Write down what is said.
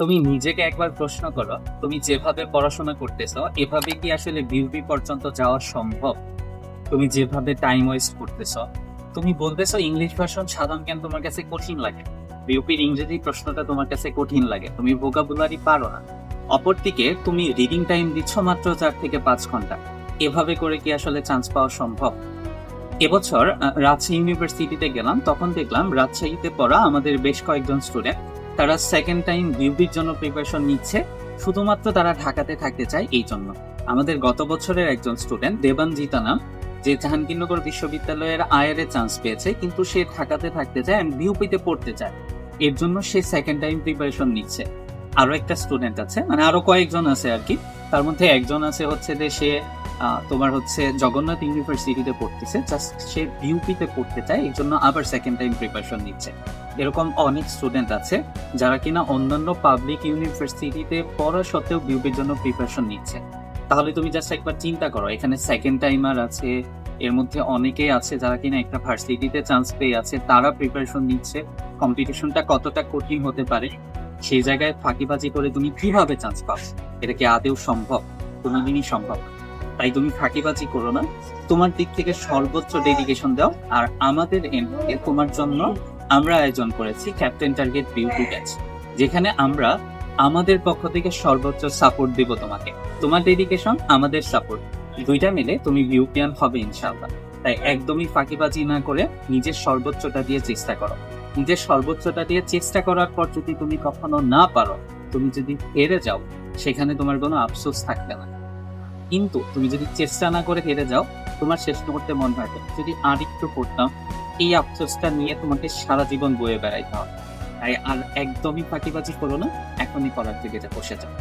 তুমি নিজেকে একবার প্রশ্ন করো, তুমি যেভাবে পড়াশোনা করতেছো, এভাবে কি আসলে বিউপি পর্যন্ত যাওয়া সম্ভব? তুমি যেভাবে টাইম ওয়েস্ট করতেছো, তুমি বলতেছো ইংলিশ ভার্সন সাধারণ জ্ঞান তোমার কাছে কঠিন লাগে। বিউপির ইংরেজি প্রশ্নটা তোমার কাছে কঠিন লাগে, তুমি ভোকাবুলারি পারো না। অপরদিকে তুমি রিডিং টাইম দিচ্ছ মাত্র চার থেকে পাঁচ ঘণ্টা। এভাবে করে কি আসলে চান্স পাওয়া সম্ভব? এবছর রাজশাহী ইউনিভার্সিটিতে গেলাম, তখন দেখলাম রাজশাহীতে পড়া আমাদের বেশ কয়েকজন স্টুডেন্ট তারা সেকেন্ড টাইম বিউপির জন্য প্রিপারেশন নিচ্ছে। শুধুমাত্র তারা ঢাকাতে থাকতে চায় এই জন্য। আমাদের গত বছরের একজন স্টুডেন্ট দেবানজিতা নাম, যে জাহাঙ্গীরনগর বিশ্ববিদ্যালয়ের আয়ারে চান্স পেয়েছে, কিন্তু সে ঢাকাতে থাকতে চায় অ্যান্ড বিউপিতে পড়তে চায়। এর জন্য সে সেকেন্ড টাইম প্রিপারেশন নিচ্ছে। আরও একটা স্টুডেন্ট আছে মানে আরও কয়েকজন আছে আর কি। তার মধ্যে একজন আছে হচ্ছে যে সে তোমার হচ্ছে জগন্নাথ ইউনিভার্সিটিতে পড়তেছে জাস্ট সে বিউপিতে পড়তে চায় এই জন্য আবার সেকেন্ড টাইম প্রিপারেশন নিচ্ছে। এরকম অনেক স্টুডেন্ট আছে যারা কিনা অন্যান্য পাবলিক ইউনিভার্সিটিতে পড়া সত্ত্বেও বিউপির জন্য প্রিপারেশন নিচ্ছে। তাহলে তুমি জাস্ট একবার চিন্তা করো, এখানে সেকেন্ড টাইমার আছে, এর মধ্যে অনেকেই আছে যারা কিনা একটা ভার্সিটিতে চান্স পেয়ে আছে, তারা প্রিপারেশন নিচ্ছে। কম্পিটিশনটা কতটা কঠিন হতে পারে, সেই জায়গায় ফাঁকিবাজি করে তুমি কীভাবে চান্স পাও এটা কি আদেও সম্ভব? কোনোদিনই সম্ভব তাই তুমি ফাঁকিবাজি করো না। তোমার দিক থেকে সর্বোচ্চ ডেডিকেশন দাও, আর আমাদের এন্ড তোমার জন্য আমরা আয়োজন করেছি ক্যাপ্টেন টার্গেট বিউটি ব্যাচ যেখানে আমরা আমাদের পক্ষ থেকে সর্বোচ্চ সাপোর্ট দেব তোমাকে। তোমার ডেডিকেশন আমাদের সাপোর্ট দুইটা মিলে তুমি বিউটিয়ান হবে ইনশাআল্লাহ। তাই একদমই ফাঁকিবাজি না করে নিজের সর্বোচ্চটা দিয়ে চেষ্টা করো। নিজের সর্বোচ্চটা দিয়ে চেষ্টা করার পর যদি তুমি কখনো না পারো, তুমি যদি হেরে যাও, সেখানে তোমার কোনো আফসোস থাকবে না। কিন্তু তুমি যদি চেষ্টা না করে হেরে যাও, তোমার শেষ মুহূর্তে মন হয় যদি আর একটু পড়তাম এই আফসোসটা নিয়ে তোমাকে সারা জীবন বয়ে বেড়াইতে হবে। তাই আর একদমই ফাঁকিবাজি করো না, এখনই করার দিকে বসে যাও।